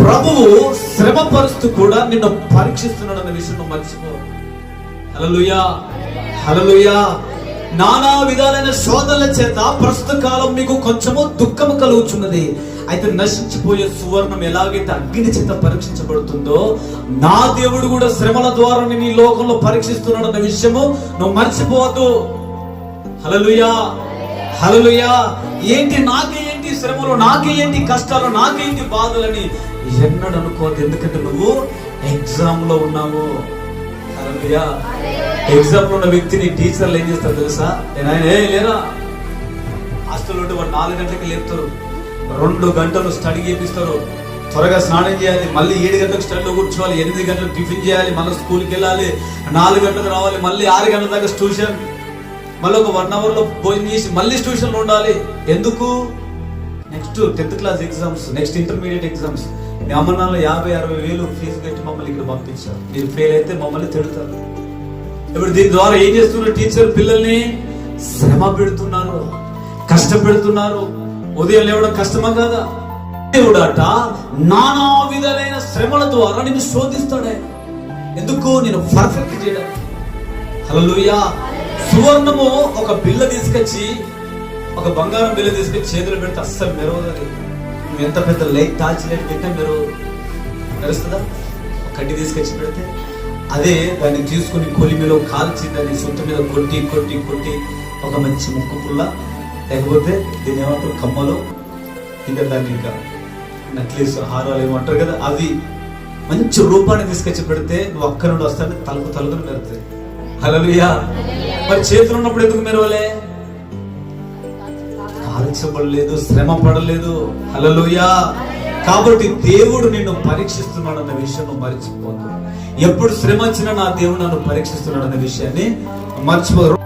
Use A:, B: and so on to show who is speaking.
A: ప్రభువు శ్రమ పరుస్తూ కూడా నిన్ను పరీక్షిస్తున్నాడు అన్న విషయం నువ్వు మర్చిపో. హలలుయా హలలుయా నానా విధాలైన శోధనల చేత ప్రస్తుత కాలం మీకు కొంచెము దుఃఖము కలుగుచున్నది. అయితే నశించిపోయే సువర్ణం ఎలాగైతే అగ్ని చేత పరీక్షించబడుతుందో నా దేవుడు కూడా శ్రమల ద్వారా నేను ఈ లోకంలో పరీక్షిస్తున్నాడు అన్న విషయము నువ్వు మర్చిపోవద్దు. హలలుయా హలలుయా ఏంటి నాకే ఏంటి శ్రమలు నాకే ఏంటి కష్టాలు నాకేంటి బాధలని ఎన్నడు అనుకోవద్దు. ఎందుకంటే నువ్వు ఎగ్జామ్లో ఉన్నావు. హలలుయా ఎగ్జామ్లో ఉన్న వ్యక్తిని టీచర్లు ఏం చేస్తారు తెలుసా? నేను ఆయన ఏ లేరా? హాస్టల్ ఉంటే వాడు నాలుగు గంటలకి లేపుతారు. రెండు గంటలు స్టడీ చేపిస్తారు. త్వరగా స్నానం చేయాలి. మళ్ళీ ఏడు గంటలకు స్టడీలో కూర్చోవాలి. ఎనిమిది గంటలకు టిఫిన్ చేయాలి. మళ్ళీ స్కూల్కి వెళ్ళాలి. నాలుగు గంటలకు రావాలి. మళ్ళీ ఆరు గంటల దాకా ట్యూషన్. మళ్ళీ ఒక వన్ అవర్లో భోజనం చేసి మళ్ళీ ట్యూషన్లో ఉండాలి. ఎందుకు? Next tenth class exams next intermediate exams మీ అమ్మ నాన్న యాభై అరవై వేలు ఫీజు కట్టి మమ్మల్ని ఇక్కడ పంపించారు. మీరు ఫెయిల్ అయితే మమ్మల్ని తిడతారు. ఇప్పుడు దీని ద్వారా ఏం చేస్తున్నారు టీచర్ పిల్లల్ని? శ్రమ పెడుతున్నారు కష్టపెడుతున్నారు. ఉదయం లేవడం కష్టమా కాదా? దేవుడట నానా విధాలైన శ్రమల ద్వారా నిన్ను శోధిస్తాడే. ఎందుకు? నేను పర్ఫెక్ట్ చేయడం హల్లెలూయా సువర్ణము ఒక బిల్ల తీసుకొచ్చి ఒక బంగారం బిల్ల తీసుకొచ్చి చేతులు పెడితే అస్సలు మెరవదు నువ్వు ఎంత పెద్ద లైట్ టార్చ్ లైట్ పెట్టినా మెరవదు మెరుస్తుందా? ఒక తీసుకొచ్చి పెడితే అదే దాన్ని తీసుకుని కొలిమిలో కాల్చి దాన్ని సొంత మీద కొట్టి కొట్టి కొట్టి ఒక మంచి ముక్కు పుల్ల. లేకపోతే దీని ఏమంటారు? కమ్మలో. ఇంకా దాన్ని ఇంకా నక్లీస్ హారాలు ఏమంటారు కదా అవి మంచి రూపాన్ని తీసుకొచ్చి పెడితే నువ్వు అక్కడ నుండి వస్తానే తలుపు తలుపులు మెరుతాయి. హలో మరి చేతులు ఉన్నప్పుడు ఎందుకు మెరవలే? కాల్చబడలేదు శ్రమ పడలేదు హలలుయా కాబట్టి దేవుడు నిన్ను పరీక్షిస్తున్నాడు అన్న విషయం నువ్వు మర్చిపోదు ఎప్పుడు శ్రమ వచ్చినా నా దేవుడు నన్ను పరీక్షిస్తున్నాడు అన్న విషయాన్ని మర్చిపోరు.